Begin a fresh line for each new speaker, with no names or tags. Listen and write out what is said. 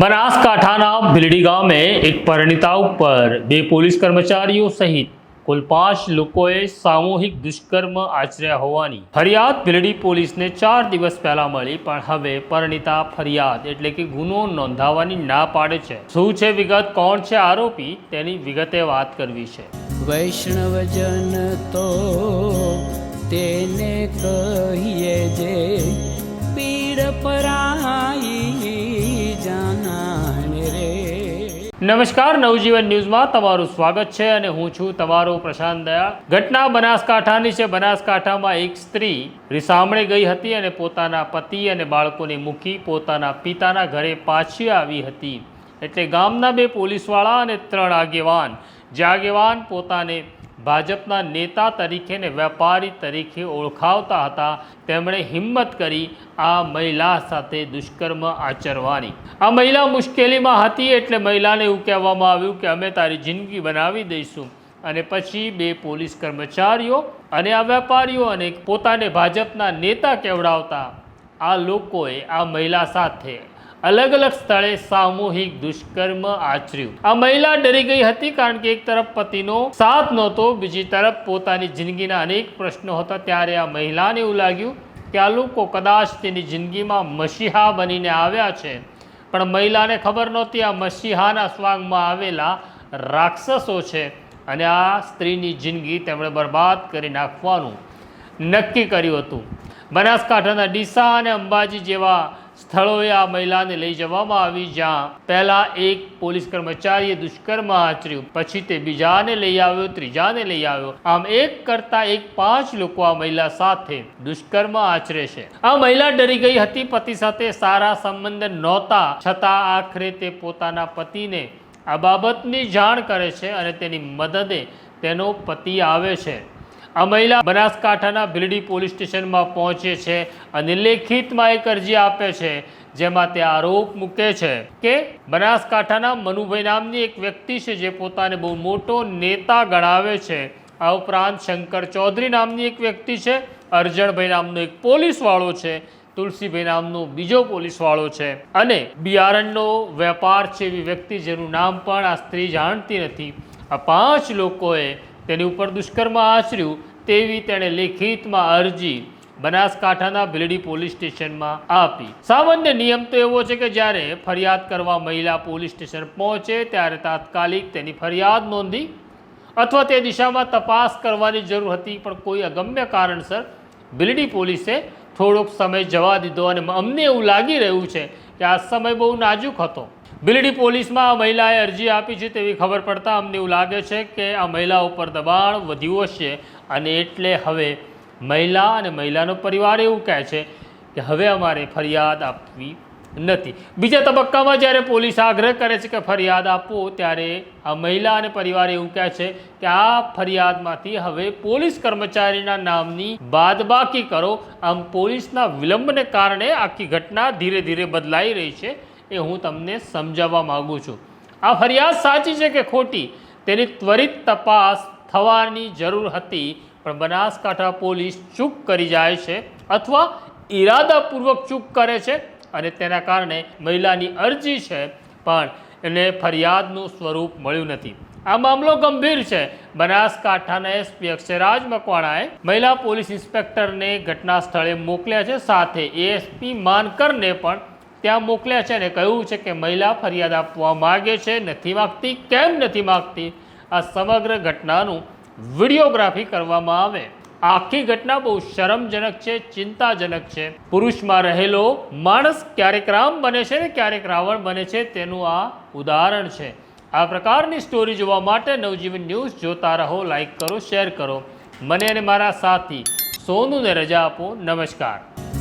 બનાસકાંઠાના ભીલડી ગામે એક પરિણીતા ઉપર બે પોલીસ કર્મચારીઓ સહિત કુલ પાંચ લોકોએ સામૂહિક દુષ્કર્મ આચર્યા હોવાની ફરિયાદ ભીલડી પોલીસને ચાર દિવસ પહેલા મળી, પણ હવે પરિણીતા ફરિયાદ એટલે કે ગુનો નોંધાવવાની ના પાડે છે. શું છે વિગત? કોણ છે આરોપી? તેની વિગતે વાત કરવી છે.
વૈષ્ણવજન તો તેને કહીએ જે પીડ
નમસ્કાર, નવજીવન ન્યૂઝમાં તમારું સ્વાગત છે અને હું છું તમારો પ્રશાંત દયા. ઘટના બનાસકાંઠાની છે. બનાસકાંઠામાં એક સ્ત્રી રિસામણે ગઈ હતી અને પોતાના પતિ અને બાળકોને મૂકી પોતાના પિતાના ઘરે પાછી આવી હતી. એટલે ગામના બે પોલીસવાળા અને ત્રણ આગેવાન. જે આગેવાન પોતાને ભાજપના નેતા તરીકે ને વેપારી તરીકે ઓળખાવતા હતા. તેમણે હિંમત કરી આ મહિલા સાથે દુષ્કર્મ આચરવાની. આ મહિલા મુશ્કેલીમાં હતી એટલે મહિલાને એવું કહેવામાં આવ્યું કે અમે તારી જિંદગી બનાવી દઈશું. અને પછી બે પોલીસ કર્મચારીઓ અને આ વેપારીઓ અને પોતાને ભાજપના નેતા કેવડાવતા. આ લોકોએ આ મહિલા સાથે અલગ અલગ સ્થળે સામૂહિક દુષ્કર્મ આચર્યું. આ મહિલા ડરી ગઈ હતી કારણ કે એક તરફ પતિનો સાથ નહોતો, બીજી તરફ પોતાની જિંદગીના અનેક પ્રશ્નો હતા. ત્યારે આ મહિલાને એવું લાગ્યું કે આ લોકો કદાચ તેની જિંદગીમાં મસીહા બનીને આવ્યા છે. પણ મહિલાને ખબર નહોતી આ મસીહાના સ્વાંગમાં આવેલા રાક્ષસો છે અને આ સ્ત્રીની જિંદગી તેમણે બરબાદ કરી નાખવાનું નક્કી કર્યું હતું. બનાસકાંઠાના ડીસા અને અંબાજી જેવા સ્થળોએ આ મહિલાને લઈ જવામાં આવી, જ્યાં પહેલા એક પોલીસ કર્મચારીએ દુષ્કર્મ આચર્યું, પછી તે બીજાને લઈ આવ્યો, ત્રીજાને લઈ આવ્યો. આમ એક કરતા એક પાંચ લોકો આ મહિલા સાથે દુષ્કર્મ આચરે છે. આ મહિલા ડરી ગઈ હતી. પતિ સાથે સારા સંબંધ નહોતા, છતાં આખરે તે પોતાના પતિને આ બાબતની જાણ કરે છે અને તેની મદદે તેનો પતિ આવે છે. આ મહિલા બનાસકાંઠાના ભીલડી પોલીસ સ્ટેશનમાં પહોંચે છે અને લેખિતમાં એક અરજી આપે છે, જેમાં તે આરોપ મૂકે છે કે બનાસકાંઠાના મનુભાઈ નામની એક વ્યક્તિ છે જે પોતાને બહુ મોટો નેતા ગણાવે છે. આ ઉપરાંત શંકર ચૌધરી નામની એક વ્યક્તિ છે, અર્જણભાઈ નામનો એક પોલીસવાળો છે, તુલસીભાઈ નામનો બીજો પોલીસવાળો છે. અને બિયારણનો વેપાર છે એવી વ્યક્તિ જેનું નામ પણ આ સ્ત્રી જાણતી નથી. આ પાંચ લોકોએ તેની ઉપર દુષ્કર્મ આચર્યું તેવી તેણે લેખિતમાં અરજી બનાસકાંઠાના ભીલડી પોલીસ સ્ટેશનમાં આપી. સામાન્ય નિયમ તો એવો છે કે જ્યારે ફરિયાદ કરવા મહિલા પોલીસ સ્ટેશન પહોંચે ત્યારે તાત્કાલિક તેની ફરિયાદ નોંધી અથવા તે દિશામાં તપાસ કરવાની જરૂર હતી, પણ કોઈ અગમ્ય કારણસર ભીલડી પોલીસે થોડોક સમય જવા દીધો અને અમને એવું લાગી રહ્યું છે કે આ સમય બહુ નાજુક હતો. બિલડી પોલીસમાં આ મહિલાએ અરજી આપી છે તેવી ખબર પડતા અમને એવું લાગે છે કે આ મહિલા ઉપર દબાણ વધ્યું હશે અને એટલે હવે મહિલા અને મહિલાનો પરિવાર એવું કહે છે કે હવે અમારે ફરિયાદ આપવી નથી. બીજા તબક્કામાં જ્યારે પોલીસ આગ્રહ કરે છે કે ફરિયાદ આપો, ત્યારે આ મહિલા અને પરિવાર એવું કહે છે કે આ ફરિયાદમાંથી હવે પોલીસ કર્મચારીના નામની બાદબાકી કરો. આમ પોલીસના વિલંબને કારણે આખી ઘટના ધીરે ધીરે બદલાઈ રહી છે. એ હું તમને સમજાવવા માગું છું. આ ફરિયાદ સાચી છે કે ખોટી? તેની ત્વરિત તપાસ થવાની જરૂર હતી, પણ બનાસકાંઠા પોલીસ ચૂક કરી જાય છે અથવા ઈરાદાપૂર્વક ચૂક કરે છે અને તેના કારણે મહિલાની અરજી છે, પણ એને ફરિયાદનું સ્વરૂપ મળ્યું નથી. આ મામલો ગંભીર છે. બનાસકાંઠાના એસપી અક્ષયરાજ મકવાણાએ મહિલા પોલીસ ઇન્સ્પેક્ટરને ઘટના સ્થળે મોકલ્યા છે. સાથે એએસપી માનકરને પણ ત્યાં મોકલ્યા છે અને કહ્યું છે કે મહિલા ફરિયાદ આપવા માગે છે, નથી માગતી, કેમ નથી માગતી? આ સમગ્ર ઘટનાનું વિડીયોગ્રાફી કરવામાં આવે. આખી ઘટના બહુ શરમજનક છે, ચિંતાજનક છે. પુરુષમાં રહેલો માણસ ક્યારેક રામ બને છે ને ક્યારેક રાવણ બને છે તેનું આ ઉદાહરણ છે. આ પ્રકારની સ્ટોરી જોવા માટે નવજીવન ન્યૂઝ જોતા રહો, લાઈક કરો, શેર કરો. મને અને મારા સાથી સોનુને રજા આપો. નમસ્કાર.